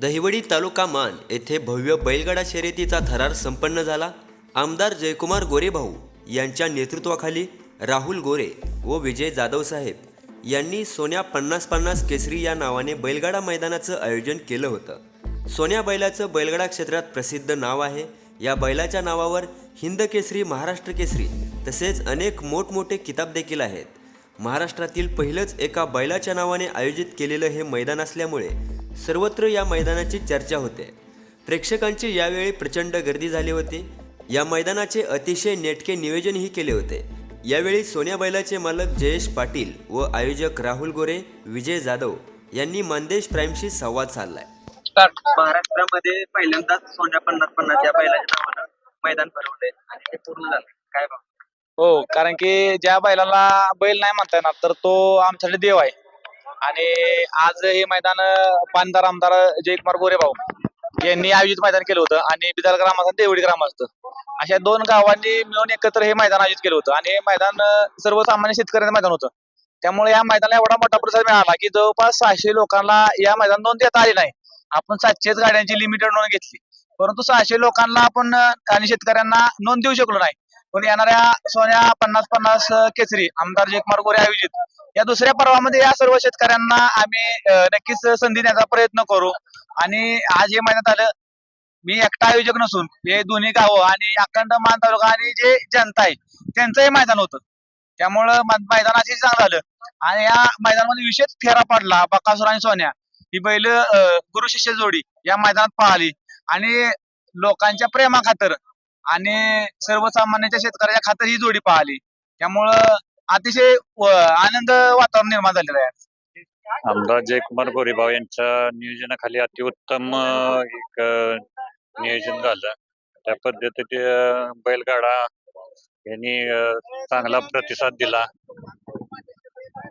दहिवडी तालुका मान येथे भव्य बैलगाडा शर्यतीचा थरार संपन्न झाला. आमदार जयकुमार गोरेभाऊ यांच्या नेतृत्वाखाली राहुल गोरे व विजय जाधव साहेब यांनी सोन्या पन्नास पन्नास केसरी या नावाने बैलगाडा मैदानाचं आयोजन केलं होतं. सोन्या बैलाचं बैलगाडा क्षेत्रात प्रसिद्ध नाव आहे. या बैलाच्या नावावर हिंद केसरी महाराष्ट्र केसरी तसेच अनेक मोठमोठे किताब देखील आहेत. महाराष्ट्रातील पहिलंच एका बैलाच्या नावाने आयोजित केलेलं हे मैदान असल्यामुळे सर्वत्र या मैदानाची चर्चा होते. प्रेक्षकांची यावेळी प्रचंड गर्दी झाली होती. या मैदानाचे अतिशय नेटके नियोजनही केले होते. यावेळी सोन्या बैलाचे मालक जयेश पाटील व आयोजक राहुल गोरे विजय जाधव यांनी मानदेश प्राईमशी संवाद साधलाय. महाराष्ट्रामध्ये पहिल्यांदाच सोन्या पन्नास पन्नास या बैलाच्या नावानं मैदान भरवलंय आणि ते पूर्ण झालं. काय बघ हो कारण की ज्या बैलाला बैल नाही म्हणता येणार तर तो आमच्याकडे देव आहे. आणि आज हे मैदान पानदार आमदार जयकुमार गोरे भाऊ यांनी आयोजित मैदान केलं होतं आणि बिदाल ग्रामस्थ देवडी ग्रामस्थ अशा दोन गावांनी मिळून एकत्र हे मैदान आयोजित केलं होतं. आणि हे मैदान सर्वसामान्य शेतकऱ्यांचं मैदान होतं. त्यामुळे या मैदानाला एवढा मोठा प्रसाद मिळाला की जवळपास सहाशे लोकांना या मैदान नोंद देता आली नाही. आपण सातशेच गाड्यांची लिमिटेड नोंद घेतली. परंतु सहाशे लोकांना आपण आणि शेतकऱ्यांना नोंद देऊ शकलो नाही. पण येणाऱ्या सोन्या पन्नास पन्नास केसरी आमदार जयकुमार गोरे आयोजित या दुसऱ्या पर्वामध्ये या सर्व शेतकऱ्यांना आम्ही नक्कीच संधी देण्याचा प्रयत्न करू. आणि आज हे म्हणण्यात आलं मी एकटा आयोजक नसून हे दोन्ही गावं आणि अखंड मान तालुका आणि जे जनता आहे त्यांचंही मैदान होतं. त्यामुळं मैदान अतिशय चांगलं आलं. आणि या मैदानामध्ये विशेष फेरा पडला बकासूर आणि सोन्या. ही बैल गुरु शिष्य जोडी या मैदानात पळाली. आणि लोकांच्या प्रेमाखातर आणि सर्वसामान्यांच्या शेतकऱ्याच्या खातर ही जोडी पाहिली त्यामुळं अतिशय आनंद वातावरण निर्माण झालेलं आहे. आमदार जयकुमार गोरेबाव यांच्या नियोजनाखाली अतिउत्तम एक नियोजन झालं. त्या पद्धतीत बैलगाडा यांनी चांगला प्रतिसाद दिला.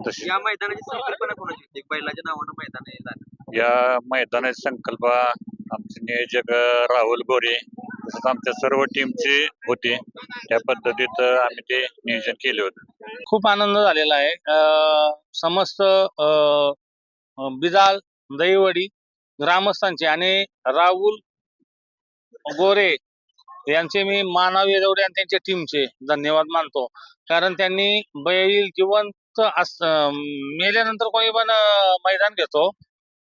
तशी या मैदानाची संकल्पना कोणाची होती? बैलाच्या नावानं मैदान हे झालं. या मैदानाची संकल्पना आमचे नियोजक राहुल गोरे. आमच्या सर्व टीमचे होते. त्या पद्धतीत आम्ही ते नियोजन केले होते. खूप आनंद झालेला आहे. समस्त बिजाल दहीवडी ग्रामस्थांचे आणि राहुल गोरे यांचे मी मानव येदवडे आणि त्यांच्या टीमचे धन्यवाद मानतो. कारण त्यांनी बैल जिवंत अस मेल्यानंतर कोणी पण मैदान घेतो.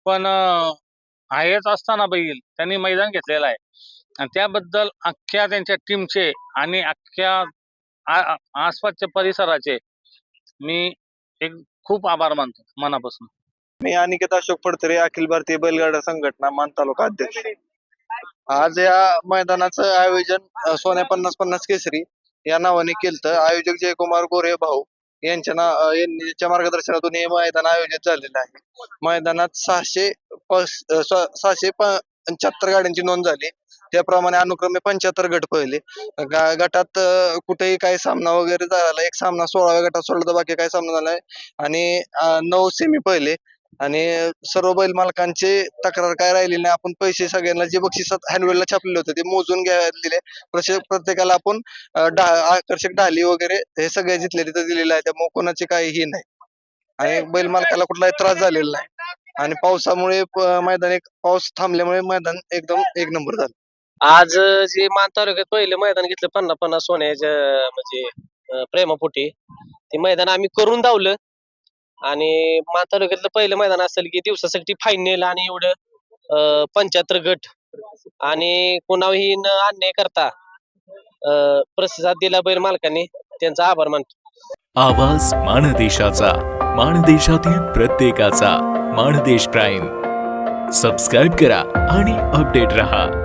पण आहेच असताना बैल त्यांनी मैदान घेतलेलं आहे. आणि त्याबद्दल अख्ख्या त्यांच्या टीमचे आणि अख्ख्या आसपासच्या परिसराचे मी एक खूप आभार मानतो मनापासून. मी अनिकेत अशोक फडतरे अखिल भारतीय बैलगाडा संघटना मान तालुका अध्यक्ष. आज या मैदानाचं आयोजन सोने सोन्या पन्नास पन्नास केसरी या नावाने केलं आयोजक जयकुमार गोरे भाऊ यांच्या ना यांच्या मार्गदर्शनातून हे मैदान आयोजित झालेलं आहे. मैदानात सहाशे सहाशे पंच्याहत्तर गाड्यांची नोंद झाली. त्याप्रमाणे अनुक्रमे पंच्याहत्तर गट पहिले. गा- गटात कुठेही काही सामना वगैरे झाला एक सामना सोळाव्या गटात सोडला तर बाकी काही सामना झालाय आणि अ, नऊ सेमी पहिले. आणि सर्व बैल मालकांचे तक्रार काय राहिलेली नाही. आपण पैसे सगळ्यांना जे बक्षिसात हँडवेलला छापलेले होते ते मोजून घ्यायला प्रत्येक प्रत्येकाला आपण अं, डा आकर्षक ढाली वगैरे हे सगळे जिथले तिथं दिलेलं आहे त्यामुळे काही काहीही नाही. आणि बैल मालकाला कुठलाही त्रास झालेला नाही. आणि पावसामुळे प- मैदान एक पाऊस थांबल्यामुळे मैदान एकदम एक नंबर झालं. आज जे मान तालुक्यात पहिले मैदान घेतलं पन्नास पन्नास सोन्याच्या म्हणजे अं, प्रेमापोटी ते मैदान आम्ही करून धावलं. आणि मान तालुक्यातलं पहिलं मैदान असेल की दिवसासाठी फायनल आणि एवढं पंच्याहत्तर गट. आणि कोणाही न अन्याय करता अं, प्रतिसाद दिला बैल मालकांनी त्यांचा आभार मानतो. आवाज माणदेशाचा माणदेशातील प्रत्येकाचा माणदेश प्राईम. सबस्क्राईब करा आणि अपडेट रहा.